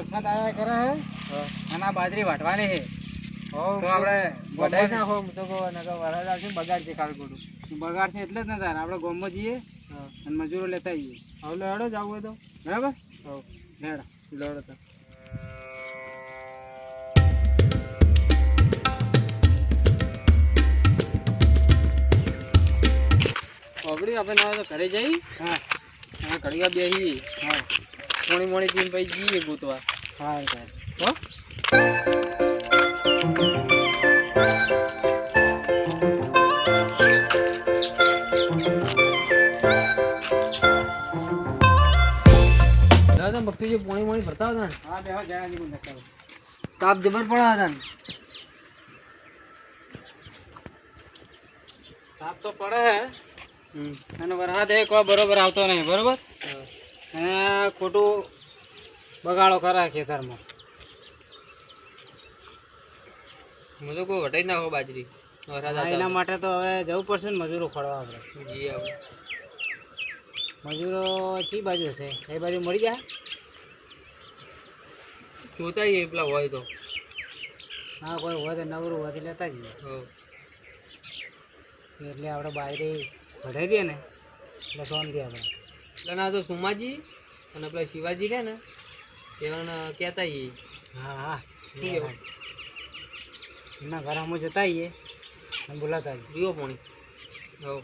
વરસાદ આયા કરે હે? અને આ બાજરી વાટવાની છે. તો આપણે ગોઠવી નાખો તો વરસાદ આવશે ને બગાડશે કાલ ખોટું બગાડ છે એટલે જ ને તાર. આપણે ગામમાં જઈએ અને મજૂરો લેતા જઈએ હવે લેડો જવું હોય તો. બરાબર? હો. લેડો. લેડો તો. પકડી આપણે ના તો ઘરે જઈ. હા. ઘડીવાર બેસી હા. મોણી મોણી પીને પછી જઈએ ગોતવા. હા હો દાદા ભક્તિજી પોણી મોણી ભરતા હતા હા તાપ જબર પડ્યા હતા તાપ તો પડે હે અને વરસાદ એક બરોબર આવતો નહીં બરોબર અને ખોટું બગાડો કરે ખેતરમાં. હું તો કોઈ વટાઈ નાખો બાજરી. એના માટે તો હવે જવું પડશે ને મજૂરો ખોડવા આપણે. જી હવે મજૂરો કઈ બાજુ છે એ બાજુ મળી જાય? જોતા જઈએ પેલા હોય તો. હા કોઈ હોય તો નવરું હોય તો લેતા જઈએ. એટલે આપણે બાજરી વઢાઈ દઈએ ને એટલે શાંતિ આપણે. એટલે ના તો સુમાજી અને પેલા શિવાજી રહે ને એવાને કહેતા આવીએ હા હા. એમના ઘર અમે જતા આવીએ અને બોલાતા આવીએ જીવો પોણી. હો?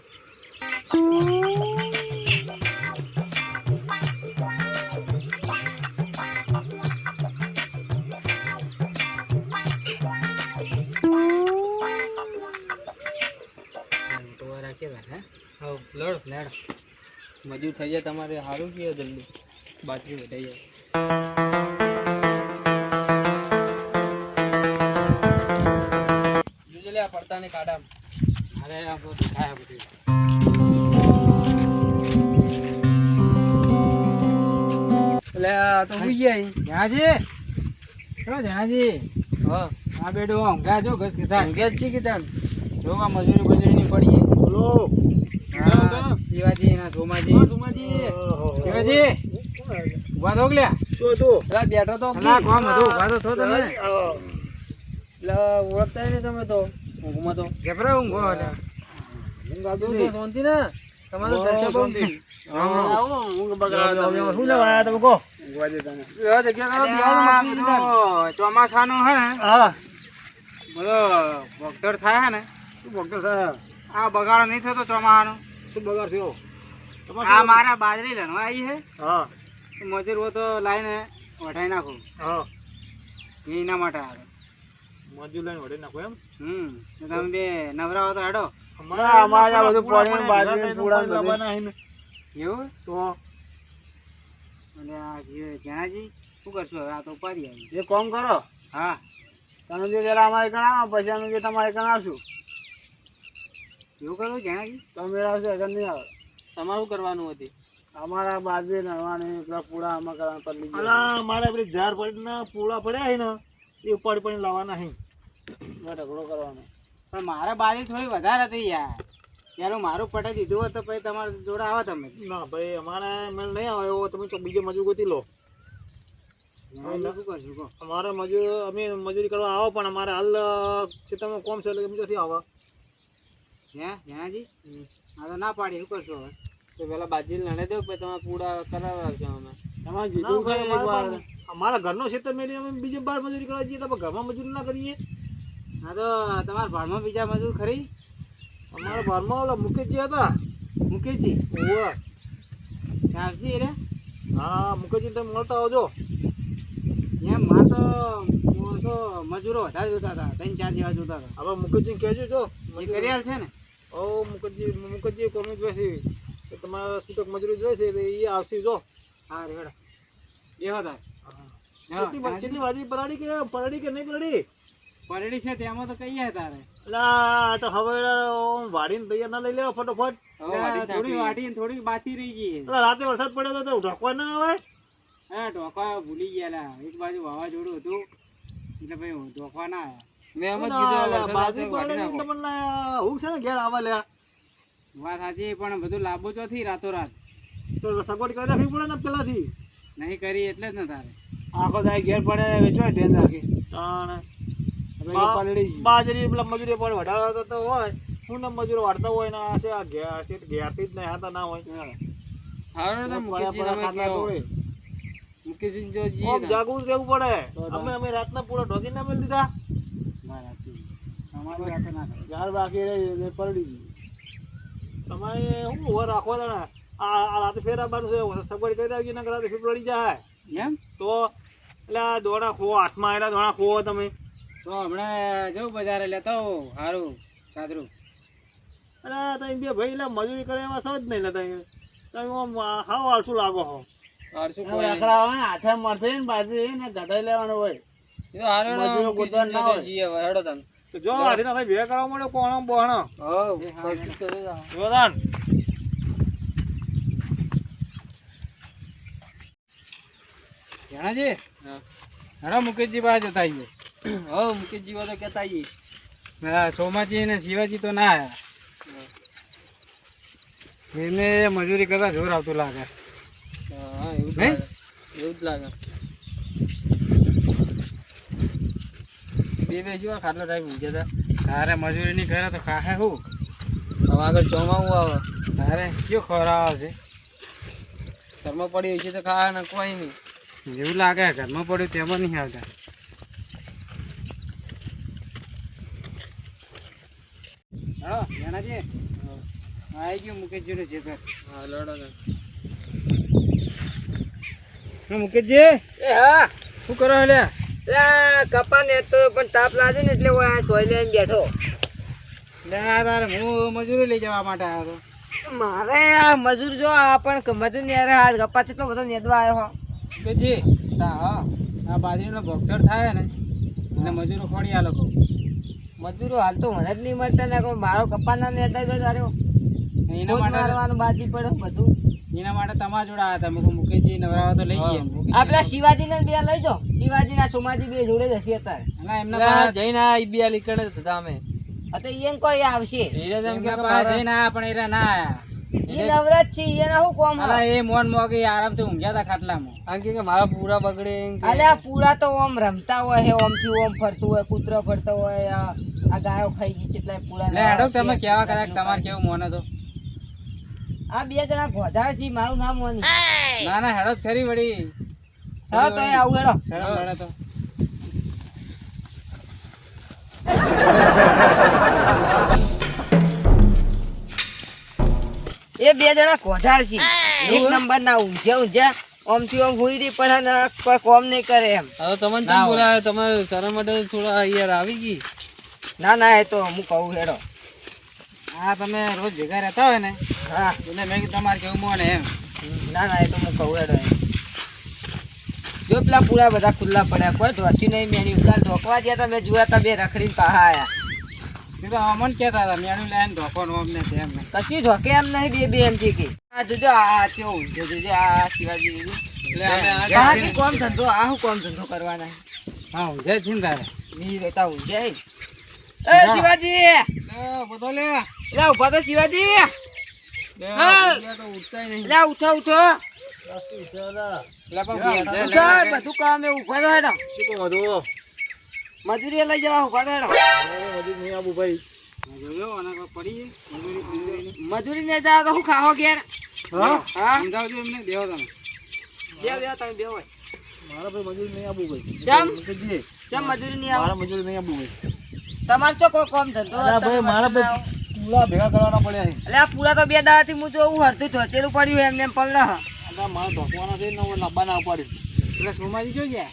હવ લડ. મજૂર થઈ જાય તમારે સારું કે જલ્દી. બાજરી વટાઈ જાય. લે આ કાઢા અરે આ બધું થાય બધું એટલે આ તો હોઈ ગયા જહાજી ચલો જહાજી હા આ બેડો ઊંઘા જો ઘસ કે થાય જ છે કે તાન જો આ મજૂરી બજૂરી ની પડીએ બોલો હા, શિવાજી. ના સોમાજી સુમાજી શિવાજી. ઊભા થો લ્યા? પેલા બેઠો તો અલા, કોમ હતું, ઊભા તો તમે. એટલે ઓળખતા નહીં તમે તો. ઊંઘમાં તો. જબરા ઊંઘો એટલે. શાંતિ ને? તમારો ચર્ચા બહુ છે. શું લેવા થાય હે ને? બધો ભગદડ થાય? આ બગાડ નહીં થતો ચોમાસાનો? આ મારા બાજરી લેણવા આવી હે? તો મજૂર હો તો લાઈને વઢાઈ નાખું. એના માટે આવે હમ. તો તમે બે નવરા હો તો હેડો. એવું? અને આ જે જ્ઞાનાજી શું કરશું હવે? આ તો ઉપાડી આવી. એ કોમ કરો. હા. તમે જે જરા અમારે ગણાવો પછી અમે જે તમારે કણાવશું એવું કરું જ્યાંજી? તમે આવશો અગર નહીં આવે. તમારું કરવાનું હતું. અમારા બાજુ નડવાની પેલા પૂળા આમાં કરવા પડી ગયા. મારે પેલી ઝાડ પડીને પૂળા પડ્યા છે ને એ ઉપાડી પડીને લાવવાના છે. ઢગલો કરવાનો. પણ મારે બાજરી થોડી વધારે હતી યાર. ત્યારે મારું પટાઈ દીધું હોત તો પછી તમારા જોડે આવો તમે. ના ભાઈ અમારે મેળ નહીં આવે એવો તમે બીજો મજૂર ગોતી લો. અમારે મજૂર અમે મજૂરી કરવા આવો પણ અમારે હાલ ખેતરમાં કોમ છે એટલે બીજોથી આવો? હે હે જી હા તો ના પાડી શું કરશો હવે? તો પેલા બાજરી લડે દો પછી તમારે પૂરા કરાવડાવજો અમે. તમારે કીધું કે એકવાર. અમારા ઘરનો ખેતર મેળવી અમે બીજે બાર મજૂરી કરવા જઈએ તો ઘરમાં મજૂરી ના કરીએ. હા તો તમારા ભાડમાં બીજા મજૂર ખરી? અમારા ઘરમાં ઓલા મુકેશજી હતા. મુકેશજી? ઓવે. રે? હા મુકેશજી તમે મળતા આવજો. એમ માં તો તો મજૂરો વધારે જોતા હતા. ત્રણ ચાર જેવા જોતા હતા. હવે મુકેશજી કહેજો જો. એ કરી છે ને? ઓ મુકેશજી મુકેશજી કોમી જોઈશે તો તમારા સૂચક મજૂરી જોઈશે છે એ આવશે જો. હા રેડો કેટલી કે કે નહીં પલાળી? પરેડી છે તેમાં તો કહીએ તારે? એટલે તો હવે વાડીને તૈયાર ના લઈ લેવા ફટોફટ. થોડી ને થોડી બાચી રહી ગઈ રાતે વરસાદ પડ્યો તો ઢોકવા ના આવે? હા ઢોકવા ભૂલી ગયા લા એક બાજુ વાવાઝોડું હતું. એટલે ભાઈ ઢોકવા ના આવ્યા. મેં એમ જ કીધું બાજરી પડે તમને હું છે ને ઘેર આવવા લ્યા? વાત સાચી પણ બધું લાંબુ ચોથી રાતો રાત તો સગવડ કરી રાખવી પડે ને પેલાથી. નહીં કરી એટલે જ ને તારે. આખો દાય ઘેર પડે વેચો ધ્યાન રાખે. ગઈ. બાજરી પેલા મજૂરી પણ વધારે તો હોય. હું ને મજૂર વાળતા હોય ને આ છે આ ઘેર છે ઘેરથી જ નહીં હાતા ના હોય. હારું તો મુકેશજી જો આમ રહેવું પડે. અમે અમે રાતના પૂરા ઢોકી ના મેળ દીધા. ના. અમારી ના. ઝાડ બાકી રહી પરડી ગઈ. તમારે શું ઊભા રાખો તને આ આ રાતે ફેર આવવાનું છે. સગવડ કરી આવી ને રાતે ફેર પડી જાય. એમ? તો એટલે આ દોડા ખો હાથમાં આવેલા દોડા ખો તમે. તો હમણાં જવું બજારે લેતા આવો. સારું સાદરું. અરે તમે બે ભાઈ એટલે મજૂરી કરે એમાં સમજ નહીં લેતા તમે. આમ હાવ આળસુ લાગો હો ને હાથે મળશે ને બાજરી ને ગઢાઈ લેવાનું હોય. એ તો હારો ને મજૂરો મુકેશજી હોય. હેડો તાન. જો આથી તમે બે ભેગા કરવા મળ્યો કોણો બોહણો? જોદાન હા, જણાજી હા. મુકેશજી પાસે જતા આવીએ. હોવ, મુકેશજી વાળો તો કહેતા આવીએ. હા, સોમાજી ને શિવાજી તો ના આવ્યા. એમને મજૂરી કરતા જોર આવતું લાગે. હા, એવું જ લાગે. એવું જ લાગે. બે બે જેવા ખાટલો ટાઈમ ઊંઘ્યા હતા. તારે મજૂરી નહીં કરે તો ખાહે શું હવે આગળ ચોમાવું આવે. તારે કયો ખવડાવ છે? ઘરમાં પડી છે તો ખાવા ને કોઈ નહીં. એવું લાગે ઘરમાં પડ્યું તેમાં નહીં આવતા. હા જણાજી આવી ગયું મુકેશજીનું ખેતર હા લડો ને. હા મુકેશજી? એ હા. શું કરો લ્યા? કપા ને તો પણ તાપ લાગે ને એટલે હું સોય લઈને બેઠો. આ તારે હું મજૂરી લઈ જવા માટે આવ્યો હતો? મારે આ મજૂર જો આ પણ મજૂર ને આ ગપ્પા કેટલો બધો નેદવા આવ્યો હો. જે હા આ બાજરીનો ભોગતર થાય ને એટલે મજૂરો ખોડી આ લોકો મજૂરો હાલ તો મને જ નહીં મળતા ને મારો કપ્પા ના નેતા જો તારો. એના માટે મારવાનું બાજી પડે બધું. એના માટે તમારા જોડે આવ્યા હતા. મેં મુકેશજી નવરાવા તો લઈ ગયા. આ શિવાજી ને બે લઈ જો શિવાજી ના સોમાજી બે જોડે જ હશે અત્યારે. એમના પાસે જઈને આ બે લીકડે હતા અમે. અતે ઈયન કોઈ આવશે? જઈને આ પણ એરા ના આયા. ઈ નવરાત છે એના હું કોમ અલા એ મોન મોગી આરામથી ઊંઘ્યા હતા ખાટલામાં. આમ કે મારા પૂરા બગડે અલ્યા પૂરા તો ઓમ રમતા હોય હે ઓમથી ઓમ ફરતું હોય કૂતરો ફરતો હોય આ આ ગાયો ખાઈ ગઈ કેટલાય પૂરા લે હેડો તમે કેવા કર્યા કે તમારે કેવું મોન હતો? આ બે જણા ગોધારથી મારું નામ મોની ના. ના હેડો જ ખરી વળી. હા તો એ આવું હેડો. શરમ પડે તો. એ બે જણા ગોધાર છે એક નંબર ના ઊંઝ્યા ઊંઝ્યા ઓમથી ઓમ હુઈ રહી પણ કોઈ કોમ નહીં કરે એમ. હવે તમને શું બોલાવે? તમે શરમ માટે થોડા યાર આવી ગઈ? ના ના એ તો હું કહું હેડો. આ તમે રોજ ભેગા રહેતા હોય ને? હા. એટલે મેં કીધું તમારે કેવું મોન એમ. ના ના એ તો હું કહું હેડો. જો પેલા પૂરા બધા ખુલ્લા પડ્યા કોઈ ઢોચી નહીં મેણી કાલ ઢોકવા ગયા તમે જોયા તા બે રખડીને પાહા આવ્યા એ તો અમન કહેતા હતા મેળું લાઈને ધોકો નો અમને તેમ કશી ઢોકે એમ નહીં બે બે એમ કે આ જોજો આ કેવો જોજો આ શિવાજી એટલે અમે કોમ ધંધો આ કોમ ધંધો કરવાના? હા ઊંઝે છે ને તારે? નહીં રહેતા હે. એ શિવાજી. બધો લે. લે ઊભા તો શિવાજી. લે, હા. બીજા તો ઉઠતાય નહીં. લે ઉઠો બધું કામ એ ઊભા તો હેડો. શું કહું બધું મજૂરી લઈ જવા ઊભા તો હેડો. બધું નહીં આવું ભાઈ મજૂરી મજૂરી મજૂરી નહીં જાવ તો શું ખાવો ઘેર? સમજાવજો એમને દેવો તમે. બે બે તમે બે મારા ભાઈ મજૂરી નહીં આવું ભાઈ ચમ? ચમ મજૂરી નહીં આવે? મારા મજૂરી નહીં આવું ભાઈ તમારે તો કોઈ કામ ધંધો ભાઈ મારા ના. પૂરા ભેગા કરવાના પડ્યા છે. એટલે આ પૂરા તો બે દાડાથી હું જોઉં હરતું ઢોચેલું પડ્યું એમને એમ પલડે. અલા મારા ઢોકવાના છે ને લાંબા પાડી એટલે સોમાજી જો ગયા?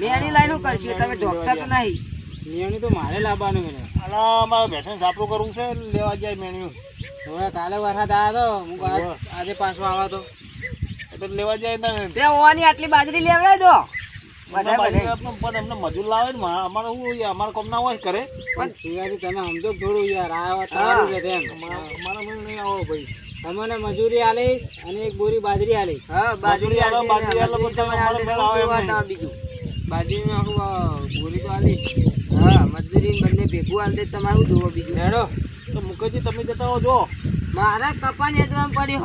મેણી લાઈનું કરશું? તમે ઢોકતા તો નહીં. નિયણી તો મારે લાવવાનું મારે ભેંસોને સાપરું કરવું છે લેવા જાય મેણિયું. હવે કાલે વરસાદ આવ્યો તો હું આજ- આજે પાછો આવ્યો તો. એટલે લેવા જાય ને બે ઓવાની આટલી બાજરી લેવડાવી દો પણ એમને મજૂર લાવે ને અમારે શું અમારે કોમ ના હોય કરે. પણ શિવાજી તમે સમજો થોડું યાર હા. તારું છે તેમ. અમારા અમારા નહીં આવો ભાઈ. તમને મજૂરી આલીશ અને એક બોરી બાજરી આલીશ. હા બાજરી બાજરી આલો, બાજરી આલો, આલશે બીજું. બોરી તો આલી હા મજૂરી બંને ભેગું આલ દે તમારે શું જોવો બીજું. હેડો તો મુકેશજી તમે જતા હો જો મારા કપાની અજવામ પડી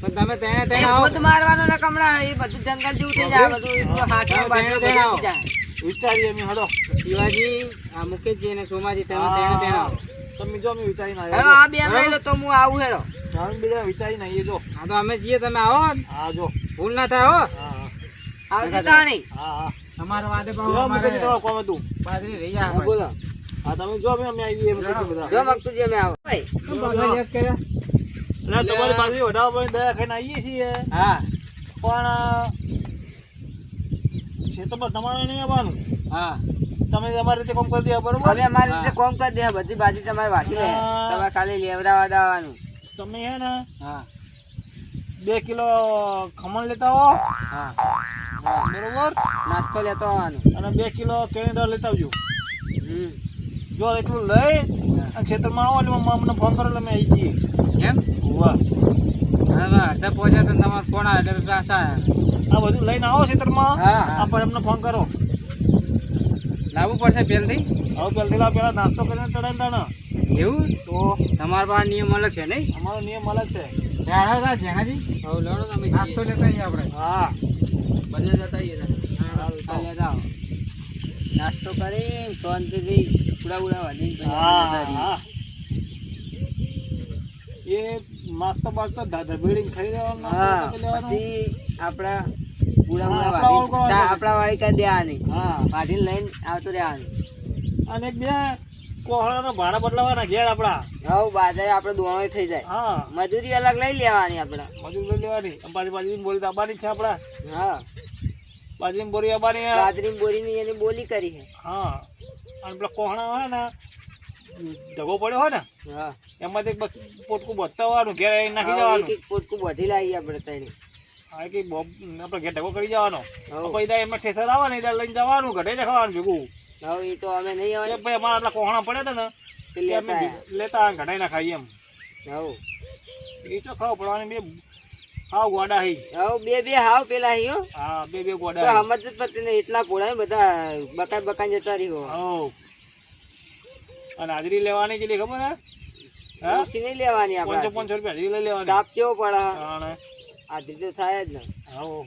પણ તમે તેને તેને આવો. ખુદ મારવાનો ને કમળા એ બધું જંગલ જેવું થઈ જાય બધું હાથમાં બાટલો તેને જાય. વિચારીએ અમે હડો. શિવાજી આ મુકેશજી અને સોમાજી તમે તેને તેને આવો. તમે જો અમે વિચારી ના હેલો આ બે લઈ લો તો હું આવું હેડો. બીજા વિચારીને જો. હા તો અમે જઈએ તમે આવો. હા જો. ભૂલ ના થાય હો. હા હા તાણી. હા હા. તમારો વાદે જો અમારે તમારું કોમ હતું. બાજરી રહી જાય બોલો. હા તમે જો અમે અમે આવીએ મુકેશજી બધા. જો મગતુજી અમે આવો. ભાઈ બાજરી યાદ કર્યા? ના તમારી બાજુ વધારવા ପାଇଁ દયા ખાઈને આવીએ છીએ. હા. પણ ખેતરમાં તમારે નહીં આવવાનું. હા. તમે તમારી રીતે કોમ કરી દે બરોબર? અમારી રીતે કોમ કરી દે બધી બાજુ તમારે વાટી લે. તમારે ખાલી લેવડાવા દાવાનું તમે હે ને હા. બે કિલો ખમણ લેતા હો હા. બરોબર? નાસ્તો લેતો આવવાનું. અને બે કિલો કેનેડા લેતા આવજો. હમ. જો એટલું લઈ અને ખેતરમાં આવો એટલે અમને ફોન કરો એટલે અમે આવી જઈએ. એમ? હવે અડધા પહોંચ્યા તો તમારો ફોન આવે એટલે પાછા આ બધું લઈને આવો ખેતરમાં. હા. આપણે અમને ફોન કરો. લાવવું પડશે પહેલથી? હવે પહેલાં પેલા પેલા નાસ્તો કરીને ચડાવી તાણે એવું? તો? તમારા પાસે નિયમ અલગ છે નહીં? અમારો નિયમ અલગ છે. જેનાજી હવે લડો તમે નાસ્તો લેતા આવીએ આપણે. હા. બધે જતા આવીએ. લેતા નાસ્તો કરી શાંતિથી ઉડા ઉડા પછી હા એ માસ્તો બાસ્તો ધબેડીને ખાઈ લેવાનું. પછી આપણા આપણા વાળી. કરી દેવાની. હા. વાઢીને લઈને આવતો રહેવાનું. અને બે કોહળાના ભાડા બદલાવાના ઘેર આપણા. હવે બાજારે આપણે દોણો થઈ જાય. હા. મજૂરી અલગ લઈ લેવાની આપણે. મજૂર લઈ લેવાની. પાછી બાજરીની બોરી તો છે આપણા. હા. બાજરી બોરી આવવાની બાજરી બોરી બોરીની એની બોલી કરી છે. હા. અને પેલા કોહણા હોય ને ઢગો પડ્યો હોય ને હા. એમાંથી બસ પોટકું બતાવવાનું હોવાનું ઘેર નાખી જવાનું એક એક પોટકું બધી લાવી આપણે તઈને હા કે બોબ આપણે ઘેર ઢગો કરી જવાનો પછી એમાં ઠેસર આવે ને લઈને જવાનું ઘટે ખાવાનું ભેગું. હવે એ તો અમે નહીં આવે ભાઈ અમારા આટલા કોહણા પડ્યા હતા ને તે તે અમે લેતા ઘટાઈ ના ખાઈએ એમ. આયા. એ તો ખાવ પડવાની બે હાવ ગોડા હી. હવે બે બે હાવ પેલા હી હા. બે બે ગોડા હી. સમજ જ પડતી નહીં એટલા પોળા બધા બકાઈ બકાઈ જતા રહ્યો. હાવ. અને હાજરી લેવાની કેટલી ખબર હે? હા? ઓછી નહીં લેવાની આપણે. રૂપિયા હાજરી લઈ લેવાની. તાપ કેવો પડે તાણે. તો થાય જ ને. હાવ.